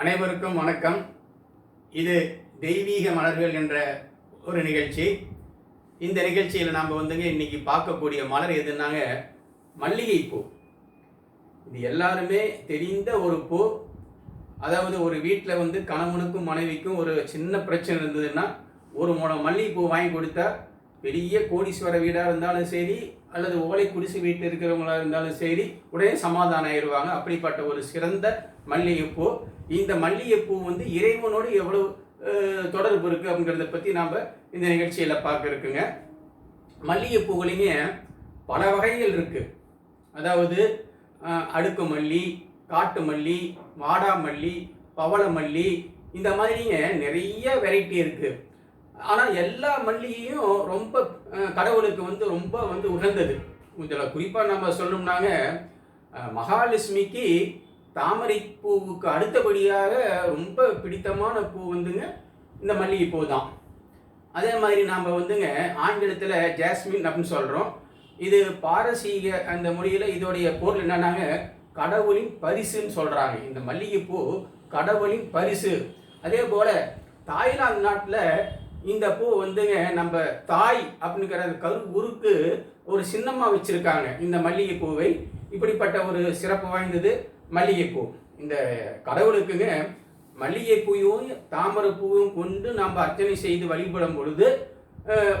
அனைவருக்கும் வணக்கம். இது தெய்வீக மலர்கள் என்ற ஒரு நிகழ்ச்சி. இந்த நிகழ்ச்சியில் நாம் வந்துங்க இன்னைக்கு பார்க்கக்கூடிய மலர் எதுனாங்க மல்லிகைப்பூ. இது எல்லாருமே தெரிந்த ஒரு பூ. அதாவது ஒரு வீட்டில் வந்து கணவனுக்கும் மனைவிக்கும் ஒரு சின்ன பிரச்சனை இருந்ததுன்னா ஒரு முளம் மல்லிகைப்பூ வாங்கி கொடுத்தா பெரிய கோடீஸ்வர வீடாக இருந்தாலும் சரி அல்லது ஓலை குடிசை வீட்டில் இருக்கிறவங்களா இருந்தாலும் சரி உடனே சமாதானம் ஆயிடுவாங்க. அப்படிப்பட்ட ஒரு சிறந்த மல்லிகைப்பூ. இந்த மல்லிகைப்பூ வந்து இறைவனோடு எவ்வளவு தொடர்பு இருக்குது அப்படிங்கிறத பற்றி நாம் இந்த நிகழ்ச்சியில் பார்க்க இருக்குங்க. மல்லிகைப்பூகளையுமே பல வகைகள் இருக்குது அதாவது அடுக்கு மல்லி காட்டு மல்லி வாடாமல்லி பவளமல்லி இந்த மாதிரிங்க நிறைய வெரைட்டி இருக்குது ஆனால் எல்லா மல்லிகையும் ரொம்ப கடவுளுக்கு வந்து ரொம்ப வந்து உகந்தது. இதில் குறிப்பாக நம்ம சொல்லணும்னாங்க மகாலட்சுமிக்கு தாமரை பூவுக்கு அடுத்தபடியாக ரொம்ப பிடித்தமான பூ வந்துங்க இந்த மல்லிகைப்பூ தான். அதே மாதிரி நாம் வந்துங்க ஆங்கிலத்தில் ஜாஸ்மின் அப்படின்னு சொல்கிறோம் இது பாரசீக அந்த மொழியில் இதோடைய பொருள் என்னன்னாங்க? கடவுளின் பரிசுன்னு சொல்கிறாங்க இந்த மல்லிகைப்பூ கடவுளின் பரிசு. அதே போல் தாய்லாந்து நாட்டில் இந்த பூ வந்துங்க நம்ம தாய் அப்படிங்கிற கரு உருக்கு ஒரு சின்னமாக வச்சுருக்காங்க. இந்த மல்லிகைப்பூவை இப்படிப்பட்ட ஒரு சிறப்பு வாய்ந்தது. மல்லிகைப்பூ. இந்த கடவுளுக்குங்க மல்லிகைப்பூவும் தாமரைப்பூவும் கொண்டு நாம் அர்ச்சனை செய்து வழிபடும் பொழுது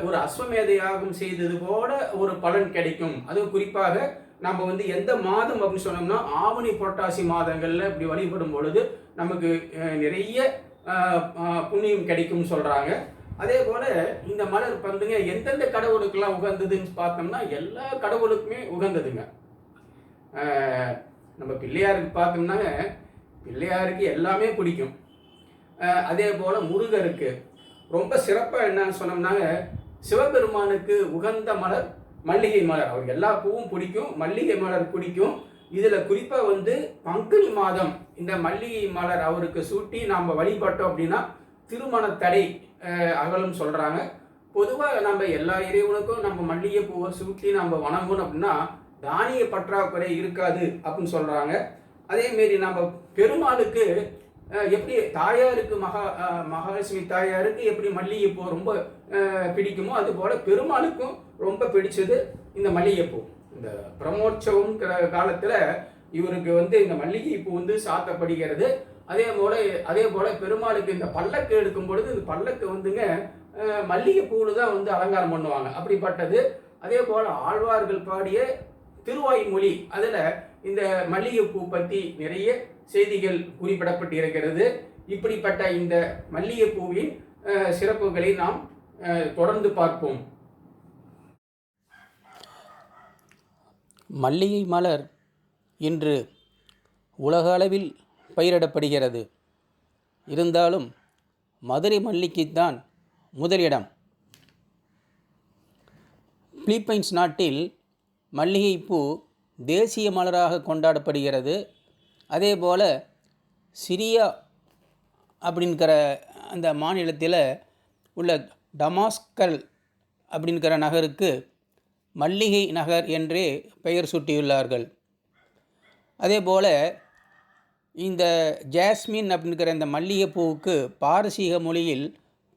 ஒரு அஸ்வமேத யாகம் செய்தது போல ஒரு பலன் கிடைக்கும். அதுவும் குறிப்பாக நம்ம வந்து எந்த மாதம் அப்படின்னு சொன்னோம்னா ஆவணி புரட்டாசி மாதங்களில் இப்படி வழிபடும் பொழுது நமக்கு நிறைய புண்ணியம் கிடைக்கும்னு சொல்கிறாங்க அதே போல் இந்த மலர் வந்துங்க எந்தெந்த கடவுளுக்கெல்லாம் உகந்ததுன்னு பார்த்தோம்னா எல்லா கடவுளுக்குமே உகந்ததுங்க. நம்ம பிள்ளையாருக்கு பார்த்தோம்னாங்க பிள்ளையாருக்கு எல்லாமே பிடிக்கும். அதே போல் முருகருக்கு. ரொம்ப சிறப்பாக என்னன்னு சொன்னோம்னாங்க சிவபெருமானுக்கு உகந்த மலர் மல்லிகை மலர். அவருக்கு எல்லா பூவும் பிடிக்கும் மல்லிகை மலர் பிடிக்கும். இதில் குறிப்பாக வந்து பங்குனி மாதம் இந்த மல்லிகை மலர் அவருக்கு சூட்டி நாம் வழிபட்டோம் அப்படின்னா திருமண தடை அகலும் சொல்கிறாங்க பொதுவாக நம்ம எல்லா இறைவனுக்கும் நம்ம மல்லிகை பூவை சூட்டி நம்ம வணங்கணும் அப்படின்னா தானிய பற்றாக்குறை இருக்காது அப்படின்னு சொல்கிறாங்க அதேமாரி நம்ம பெருமாளுக்கு எப்படி தாயாருக்கு மகா மகாலட்சுமி தாயாருக்கு எப்படி மல்லிகைப்பூ ரொம்ப பிடிக்குமோ பிடிக்குமோ அதுபோல் பெருமாளுக்கும் ரொம்ப பிடிச்சது இந்த மல்லிகைப்பூ. இந்த பிரமோற்சவங்கிற காலத்தில் இவருக்கு வந்து இந்த மல்லிகைப்பூ வந்து சாத்தப்படுகிறது. அதே போல் அதே போல் பெருமாளுக்கு இந்த பல்லக்கு எடுக்கும் பொழுது இந்த பல்லக்கு வந்துங்க மல்லிகைப்பூவில் தான் வந்து அலங்காரம் பண்ணுவாங்க. அப்படிப்பட்டது. அதே போல் ஆழ்வார்கள் பாடிய திருவாய்மொழி அதில் இந்த மல்லிகைப்பூ பற்றி நிறைய செய்திகள் குறிப்பிடப்பட்டு இருக்கிறது இப்படிப்பட்ட இந்த மல்லிகைப்பூவின் சிறப்புகளை நாம் தொடர்ந்து பார்ப்போம். மல்லிகை மலர் இன்று உலக அளவில் பயிரிடப்படுகிறது. இருந்தாலும் மதுரை மல்லிகைத்தான் முதலிடம். பிலிப்பைன்ஸ் நாட்டில் மல்லிகைப்பூ தேசிய மலராக கொண்டாடப்படுகிறது. அதேபோல் சிரியா அப்படிங்கிற அந்த மாநிலத்தில் உள்ள டமாஸ்கல் அப்படிங்கிற நகருக்கு மல்லிகை நகர் என்றே பெயர் சூட்டியுள்ளார்கள். அதேபோல் இந்த ஜாஸ்மின் அப்படிங்கிற இந்த மல்லிகைப்பூவுக்கு பாரசீக மொழியில்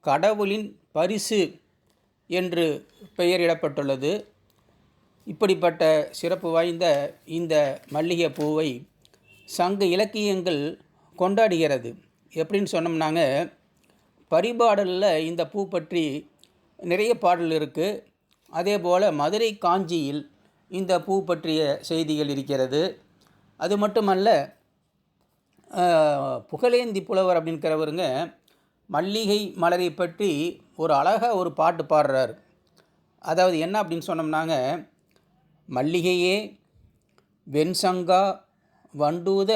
கடவுளின் பரிசு என்று பெயரிடப்பட்டுள்ளது. இப்படிப்பட்ட சிறப்பு வாய்ந்த இந்த மல்லிகை பூவை சங்க இலக்கியங்கள் கொண்டாடுகிறது. எப்படின்னு சொன்னோம்னாங்க பரிபாடலில் இந்த பூ பற்றி நிறைய பாடல் இருக்குது அதே போல் மதுரை காஞ்சியில் இந்த பூ பற்றிய செய்திகள் இருக்கிறது. அது மட்டுமல்ல புகழேந்தி புலவர் அப்படிங்கிறவருங்க மல்லிகை மலரை பற்றி ஒரு அழகாக ஒரு பாட்டு பாடுறார். அதாவது என்ன அப்படின்னு சொன்னோம்னாங்க மல்லிகையே வெண்சங்கா வண்டூத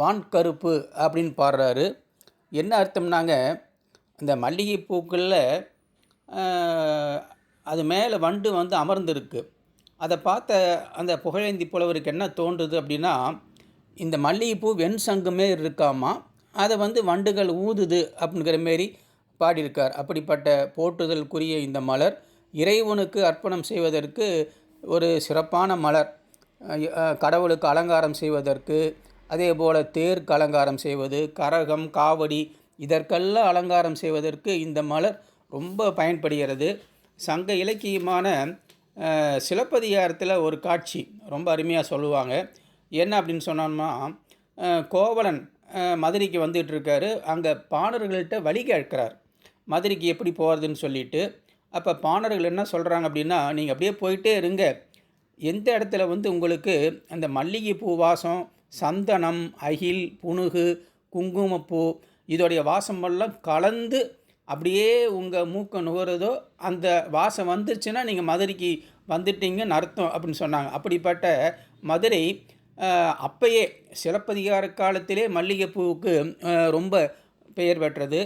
வான்கருப்பு அப்படின்னு பாடுறாரு. என்ன அர்த்தம்னாங்க? இந்த மல்லிகை பூக்களில் அது மேலே வண்டு வந்து அமர்ந்திருக்கு. அதை பார்த்த அந்த புகழேந்தி புலவருக்கு என்ன தோன்றுது அப்படின்னா இந்த மல்லிகைப்பூ வெண் சங்குமே இருக்காமா? அதை வந்து வண்டுகள் ஊதுது அப்படிங்கிற மாரி பாடியிருக்கார். அப்படிப்பட்ட போற்றுதலுக்குரிய இந்த மலர் இறைவனுக்கு அர்ப்பணம் செய்வதற்கு ஒரு சிறப்பான மலர் கடவுளுக்கு அலங்காரம் செய்வதற்கு அதே போல் தேருக்கு அலங்காரம் செய்வது கரகம் காவடி இதற்கெல்லாம் அலங்காரம் செய்வதற்கு இந்த மலர் ரொம்ப பயன்படுகிறது. சங்க இலக்கியமான சிலப்பதிகாரத்தில் ஒரு காட்சி ரொம்ப அருமையாக சொல்லுவாங்க. என்ன அப்படின்னு சொன்னோம்னா கோவலன் மதுரைக்கு வந்துட்டு இருக்காரு. அங்கே பாணர்கள்ட்ட வழி கேட்கிறார். மதுரைக்கு எப்படி போகிறதுன்னு சொல்லிட்டு அப்போ பாணர்கள் என்ன சொல்கிறாங்க அப்படின்னா நீங்கள் அப்படியே போயிட்டே இருங்க. எந்த இடத்துல வந்து உங்களுக்கு அந்த மல்லிகை பூ வாசம் சந்தனம் அகில் புனுகு குங்குமப்பூ இதோடைய வாசமெல்லாம் கலந்து அப்படியே உங்கள் மூக்கம் நுகருதோ அந்த வாசம் வந்துருச்சுன்னா நீங்கள் மதுரைக்கு வந்துட்டீங்கன்னு அர்த்தம் அப்படின்னு சொன்னாங்க. அப்படிப்பட்ட மதுரை அப்பயே சிலப்பதிகார காலத்திலே மல்லிகைப்பூவுக்கு ரொம்ப பெயர் பெற்றது.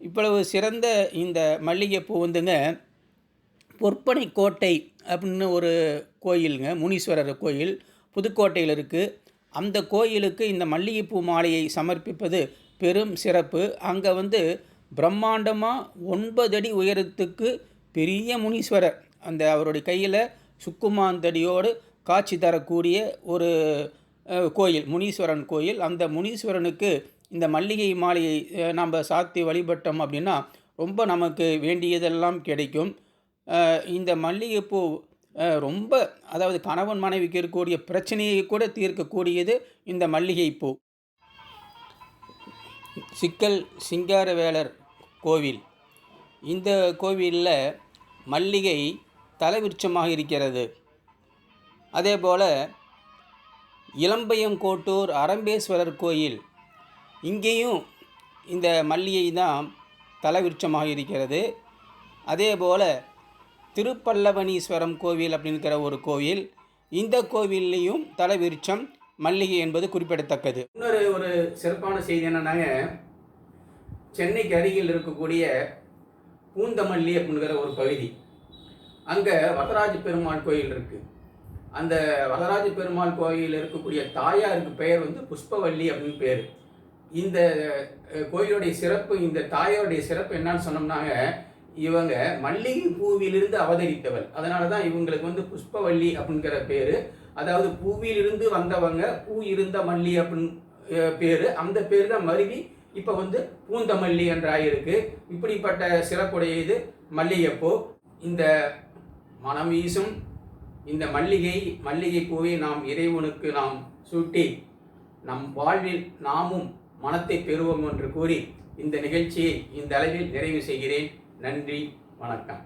இவ்வளவு சிறந்த இந்த மல்லிகைப்பூ வந்துங்க பொற்பனை கோட்டை அப்படின்னு ஒரு கோயிலுங்க முனீஸ்வரர் கோயில் புதுக்கோட்டையில் இருக்குது அந்த கோயிலுக்கு இந்த மல்லிகைப்பூ மாலையை சமர்ப்பிப்பது பெரும் சிறப்பு. அங்கே வந்து பிரம்மாண்டமாக ஒன்பது அடி உயரத்துக்கு பெரிய முனீஸ்வரர். அந்த அவருடைய கையில் சுக்குமாந்தடியோடு காட்சி தரக்கூடிய ஒரு கோயில் முனீஸ்வரன் கோயில். அந்த முனீஸ்வரனுக்கு இந்த மல்லிகை மாலையை நம்ம சாத்தி வழிபட்டோம் அப்படின்னா ரொம்ப நமக்கு வேண்டியதெல்லாம் கிடைக்கும். இந்த மல்லிகைப்பூ ரொம்ப அதாவது கணவன் மனைவிக்கு இருக்கக்கூடிய பிரச்சனையை கூட தீர்க்கக்கூடியது இந்த மல்லிகைப்பூ சிக்கல் சிங்காரவேலர் கோவில். இந்த கோவிலில் மல்லிகை தலைவிருட்சமாக இருக்கிறது. அதே போல் இளம்பையங்கோட்டூர் அரம்பேஸ்வரர் கோயில். இங்கேயும் இந்த மல்லிகை தான் தலவிருட்சமாக இருக்கிறது. அதே போல் திருப்பல்லவனீஸ்வரம் கோவில் அப்படிங்கிற ஒரு கோவில் இந்த கோவில்லையும் தலவிருட்சம் மல்லிகை என்பது குறிப்பிடத்தக்கது. இன்னொரு ஒரு சிறப்பான செய்தி என்னன்னாங்க சென்னைக்கு அருகில் இருக்கக்கூடிய பூந்தமல்லி அப்படிங்கிற ஒரு பகுதி. அங்கே வரதராஜ பெருமாள் கோயில் இருக்குது அந்த வரதராஜ பெருமாள் கோயில் இருக்கக்கூடிய தாயாருக்கு பெயர் வந்து புஷ்பவல்லி அப்படின்னு பேர். இந்த கோயிலுடைய சிறப்பு இந்த தாயோடைய சிறப்பு என்னன்னு சொன்னோம்னாங்க இவங்க மல்லிகை பூவிலிருந்து அவதரித்தவள். அதனால தான் இவங்களுக்கு வந்து புஷ்பவல்லி அப்படிங்கிற பேர். அதாவது பூவிலிருந்து வந்தவங்க பூ இருந்த மல்லி அப்படின்னு பேர். அந்த பேர் தான் மருவி இப்போ வந்து பூந்தமல்லி என்றாயிருக்கு. இப்படிப்பட்ட சிறப்புடைய இது மல்லிகைப்பூ. இந்த மனம் வீசும் இந்த மல்லிகை மல்லிகை பூவை நாம் இறைவனுக்கு நாம் சூட்டி நம் வாழ்வில் நாமும் மனத்தை பெறுவோம் என்று கூறி இந்த நிகழ்ச்சியை இந்த அளவில் நிறைவு செய்கிறேன். நன்றி வணக்கம்.